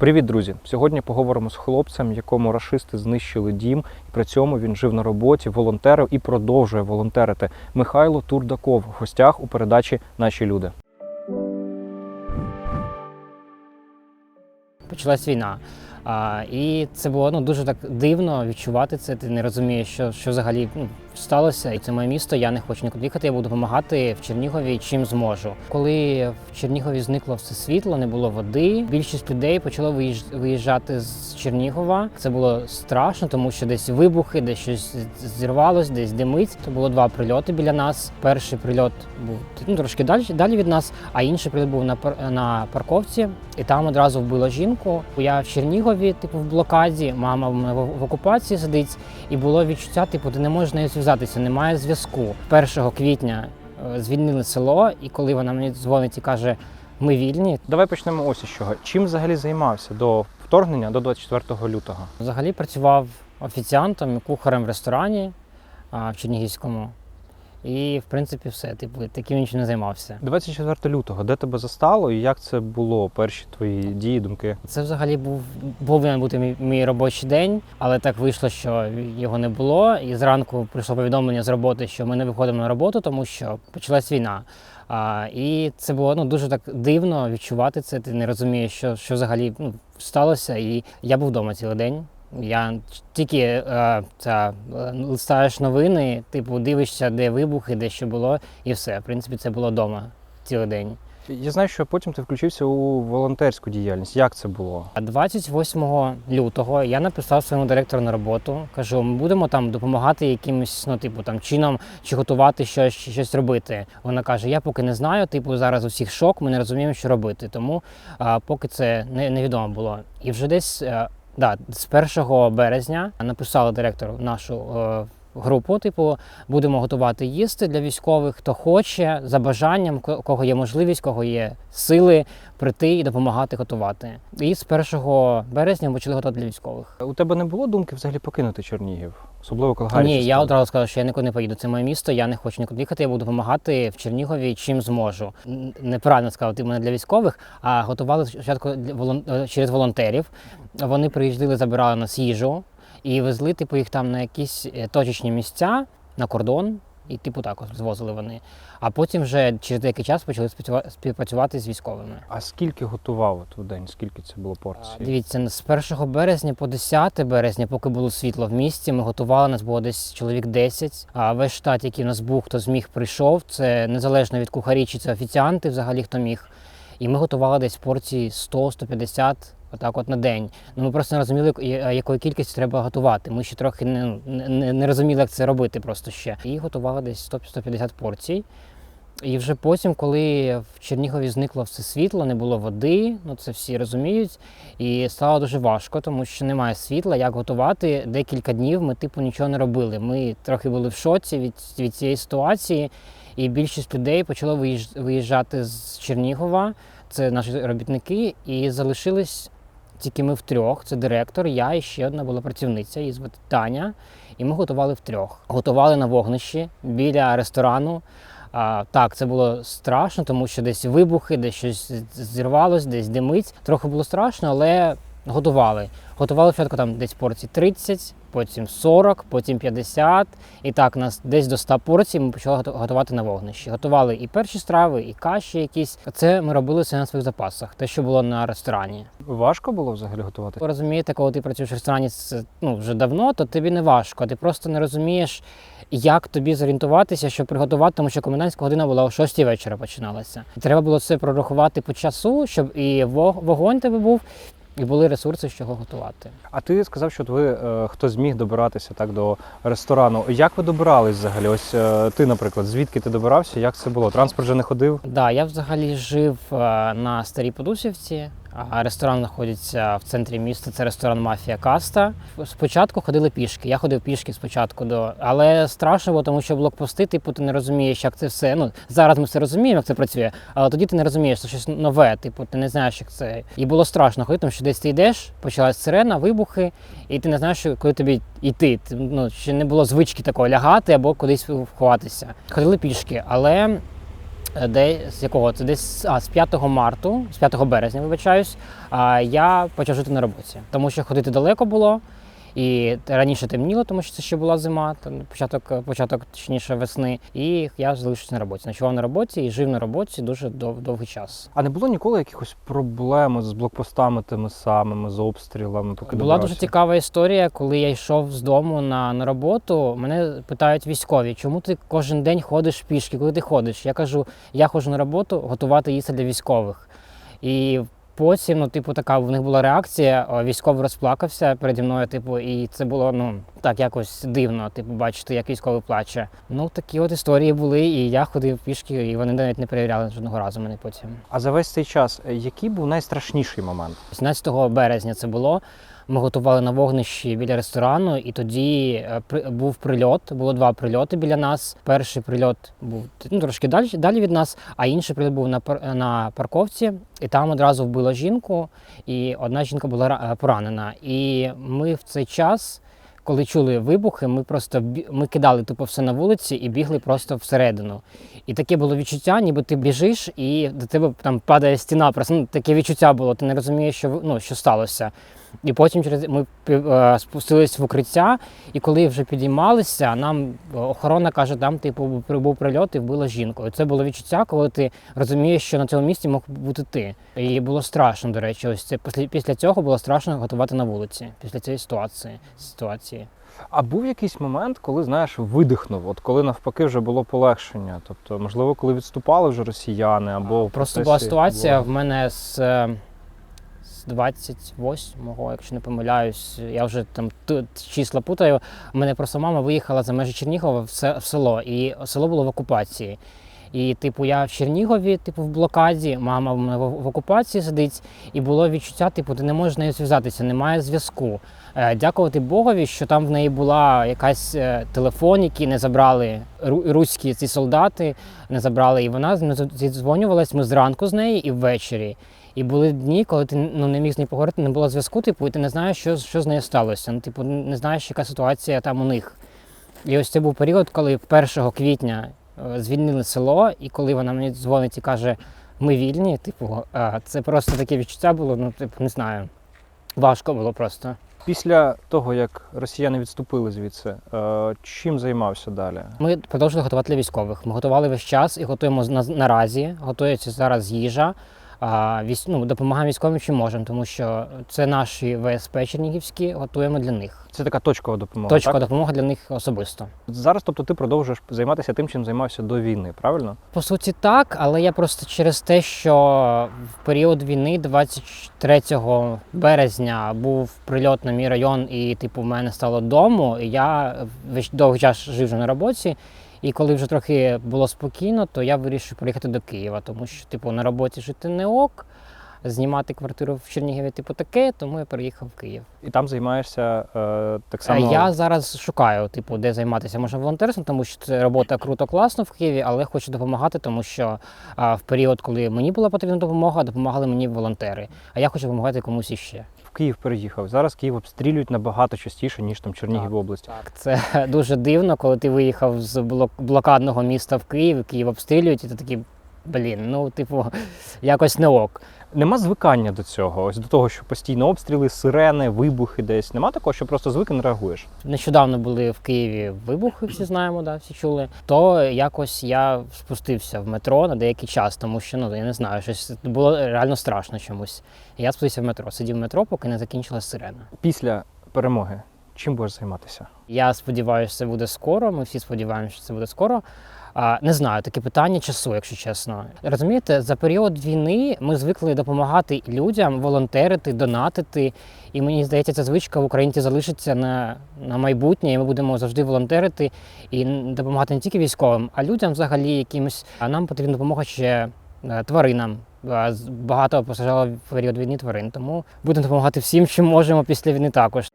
Привіт, друзі! Сьогодні поговоримо з хлопцем, якому рашисти знищили дім, і при цьому він жив на роботі, волонтерив і продовжує волонтерити. Михайло Турдаков в гостях у передачі Наші люди. почалась війна. А, і це було ну дуже так дивно відчувати це. Ти не розумієш, що, що взагалі ну, сталося. І це моє місто. Я не хочу нікуди їхати. Я буду допомагати в Чернігові чим зможу. Коли в Чернігові зникло все світло, не було води. Більшість людей почало виїжджати з Чернігова. Це було страшно, тому що десь вибухи, десь щось зірвалось, десь димить. То було два прильоти біля нас. Перший прильот був ну, трошки далі, далі від нас, а інший прильот був на на парковці, і там одразу вбило жінку. Я в Чернігові, типу, в блокаді, мама в мене в окупації сидить, і було відчуття, типу, ти не можеш нею зв'язатися, немає зв'язку. 1 квітня е, звільнили село, і коли вона мені дзвонить і каже, ми вільні, Давай почнемо ось із чого. Чим взагалі займався до вторгнення до 24 лютого? Взагалі працював офіціантом і кухарем в ресторані а, в Чернігівському. І, в принципі, все. Типу, таким нічим не займався. 24 лютого, де тебе застало і як це було? Перші твої дії, думки? Це взагалі був повинен бути мій, мій робочий день, але так вийшло, що його не було. І зранку прийшло повідомлення з роботи, що ми не виходимо на роботу, тому що почалась війна. А, і це було ну дуже так дивно відчувати це. Ти не розумієш, що, що взагалі ну, сталося. І я був вдома цілий день. Я тільки е, це, листаєш новини, типу дивишся, де вибухи, де що було, і все. В принципі, це було вдома цілий день. Я знаю, що потім ти включився у волонтерську діяльність. Як це було? А 28 лютого я написав своєму директору на роботу. Кажу, ми будемо там допомагати якимось, ну типу там чином чи готувати щось, щось робити. Вона каже: Я поки не знаю. Типу, зараз у всіх шок, ми не розуміємо, що робити. Тому а, поки це не, невідомо було. І вже десь е, да, з 1 березня написала директору нашу. Групу, типу, будемо готувати їсти для військових, хто хоче, за бажанням, ко- кого є можливість, кого є сили прийти і допомагати готувати. І з 1 березня почали готувати для військових. У тебе не було думки взагалі покинути Чернігів, особливо коли Ні, я стало? одразу сказав, що я нікуди не поїду. Це моє місто, я не хочу нікуди їхати. Я буду допомагати в Чернігові чим зможу. Неправильно сказав, ти мене для військових, а готували спочатку через волонтерів. Вони приїжджали, забирали нас їжу і везли, типу, їх там на якісь е, точечні місця на кордон. І типу так звозили вони. А потім вже через деякий час почали співпрацюва- співпрацювати з військовими. А скільки готував у день? Скільки це було порцій? Дивіться, з 1 березня по 10 березня, поки було світло в місті, ми готували, нас було десь чоловік 10. А весь штат, який у нас був, хто зміг, прийшов. Це незалежно від кухарі чи це офіціанти, взагалі хто міг. І ми готували десь порції 100-150 отак от на день. Ну ми просто не розуміли, якої кількості треба готувати. Ми ще трохи не, не, не розуміли, як це робити просто ще. І готували десь 100-150 порцій. І вже потім, коли в Чернігові зникло все світло, не було води, ну це всі розуміють. І стало дуже важко, тому що немає світла. Як готувати? Декілька днів ми типу нічого не робили. Ми трохи були в шоці від, від цієї ситуації, і більшість людей почало виїж- виїжджати з Чернігова. Це наші робітники, і залишились тільки ми втрьох. Це директор, я і ще одна була працівниця, її звати Таня. І ми готували втрьох. Готували на вогнищі біля ресторану. А, так, це було страшно, тому що десь вибухи, десь щось зірвалось, десь димить. Трохи було страшно, але готували. Готували спочатку там десь порції 30, потім 40, потім 50. І так, нас десь до 100 порцій ми почали готувати на вогнищі. Готували і перші страви, і каші якісь. Це ми робили все на своїх запасах, те, що було на ресторані. Важко було взагалі готувати? Ви розумієте, коли ти працюєш в ресторані ну, вже давно, то тобі не важко. Ти просто не розумієш, як тобі зорієнтуватися, щоб приготувати, тому що комендантська година була о 6 вечора починалася. Треба було це прорахувати по часу, щоб і вогонь тебе був, і були ресурси, з чого готувати. А ти сказав, що ви е, хто зміг добиратися так до ресторану. Як ви добирались взагалі? Ось е, ти, наприклад, звідки ти добирався? Як це було? Транспорт вже не ходив? Да, я взагалі жив е, на Старій Подусівці. Ресторан знаходиться в центрі міста. Це ресторан Мафія Каста. Спочатку ходили пішки. Я ходив пішки спочатку до, але страшно було, тому що блокпости, типу, ти не розумієш, як це все. Ну зараз ми все розуміємо, як це працює, але тоді ти не розумієш, це щось нове. Типу, ти не знаєш, як це. І було страшно ходити, тому що десь ти йдеш, почалась сирена, вибухи, і ти не знаєш, коли тобі йти. Ти, Ну ще не було звички такого лягати або кудись ховатися. Ходили пішки, але Де з якого це десь а, з 5 марту, з 5 березня, вибачаюсь, а, я почав жити на роботі, тому що ходити далеко було. І раніше темніло, тому що це ще була зима, там початок, початок точніше весни. І я залишився на роботі. Ночував на роботі і жив на роботі дуже дов, довгий час. А не було ніколи якихось проблем з блокпостами тими самими, з обстрілами? Поки Була добирався? дуже цікава історія, коли я йшов з дому на, на роботу. Мене питають військові, чому ти кожен день ходиш пішки? Коли ти ходиш? Я кажу, я ходжу на роботу готувати їсти для військових. І потім, ну, типу, така в них була реакція. Військовий розплакався переді мною, типу, і це було ну так якось дивно. Типу, бачити, як військовий плаче. Ну такі от історії були, і я ходив пішки, і вони навіть не перевіряли жодного разу мене потім. А за весь цей час, е, який був найстрашніший момент? 17 березня це було. Ми готували на вогнищі біля ресторану, і тоді е, був прильот. Було два прильоти біля нас. Перший прильот був ну, трошки далі, далі від нас, а інший прильот був на, на парковці, і там одразу вбило жінку, і одна жінка була е, поранена. І ми в цей час. Коли чули вибухи, ми просто ми кидали тупо все на вулиці і бігли просто всередину. І таке було відчуття, ніби ти біжиш, і до тебе там падає стіна. Просто ну, таке відчуття було. Ти не розумієш, що ну, що сталося. І потім через ми е, спустились в укриття, і коли вже підіймалися, нам охорона каже, там типу був- прильот і вбила жінку. І це було відчуття, коли ти розумієш, що на цьому місці мог бути ти. І було страшно, до речі, ось це після, після цього було страшно готувати на вулиці, після цієї ситуації. ситуації. А був якийсь момент, коли знаєш, видихнув, от коли навпаки вже було полегшення. Тобто, можливо, коли відступали вже росіяни, або в Просто була ситуація була- в мене з, е, з 28-го, якщо не помиляюсь, я вже там тут числа путаю. У мене просто мама виїхала за межі Чернігова в село, і село було в окупації. І, типу, я в Чернігові, типу, в блокаді, мама в мене в окупації сидить, і було відчуття, типу, ти не можеш з нею зв'язатися, немає зв'язку. Е, Дякувати Богові, що там в неї була якась е, телефон, який не забрали ру- руські ці солдати, не забрали, і вона зідзвонювалась. Ми зранку з нею і ввечері. І були дні, коли ти ну, не міг з нею поговорити, не було зв'язку, типу, і ти не знаєш, що, що з нею сталося. Ну, типу, не знаєш, яка ситуація там у них. І ось це був період, коли 1 квітня е, звільнили село, і коли вона мені дзвонить і каже, ми вільні, типу, це просто таке відчуття було, ну, типу, не знаю. Важко було просто. Після того, як росіяни відступили звідси, е, чим займався далі? Ми продовжили готувати для військових. Ми готували весь час і готуємо на, наразі. Готується зараз їжа. Ну, допомагаємо військовим, чим можемо, тому що це наші ВСП Чернігівські, готуємо для них. Це така точкова допомога. Точка так? допомоги для них особисто. Зараз, тобто, ти продовжуєш займатися тим, чим займався до війни, правильно? По суті, так, але я просто через те, що в період війни, 23 березня, був прильот на мій район, і типу в мене стало дому. І я весь довгий час жив вже на роботі. І коли вже трохи було спокійно, то я вирішив приїхати до Києва, тому що типу на роботі жити не ок. Знімати квартиру в Чернігові, типу, таке, тому я переїхав в Київ. І там займаєшся е, так Е, само. Я зараз шукаю, типу, де займатися можна волонтерством, тому що це робота круто, класно в Києві, але хочу допомагати, тому що а, в період, коли мені була потрібна допомога, допомагали мені волонтери. А я хочу допомагати комусь іще. Київ переїхав. Зараз Київ обстрілюють набагато частіше, ніж там Чернігів область. Так, це дуже дивно, коли ти виїхав з блок- блокадного міста в Київ, Київ обстрілюють, і ти такий, блін, ну, типу, якось не ок. Нема звикання до цього, ось до того, що постійно обстріли, сирени, вибухи десь. Нема такого, що просто звик і не реагуєш. Нещодавно були в Києві вибухи, всі знаємо, да, всі чули. То якось я спустився в метро на деякий час, тому що ну я не знаю, щось було реально страшно чомусь. Я спустився в метро, сидів в метро, поки не закінчилась сирена. Після перемоги чим будеш займатися? Я сподіваюся, це буде скоро. Ми всі сподіваємося, що це буде скоро. Не знаю, таке питання часу, якщо чесно. Розумієте, за період війни ми звикли допомагати людям, волонтерити, донатити. І мені здається, ця звичка в Україні залишиться на, на майбутнє, і ми будемо завжди волонтерити і допомагати не тільки військовим, а людям взагалі якимось. А нам потрібна допомога ще е, тваринам. Е, Багато постраждало в період війни тварин, тому будемо допомагати всім, чим можемо після війни також.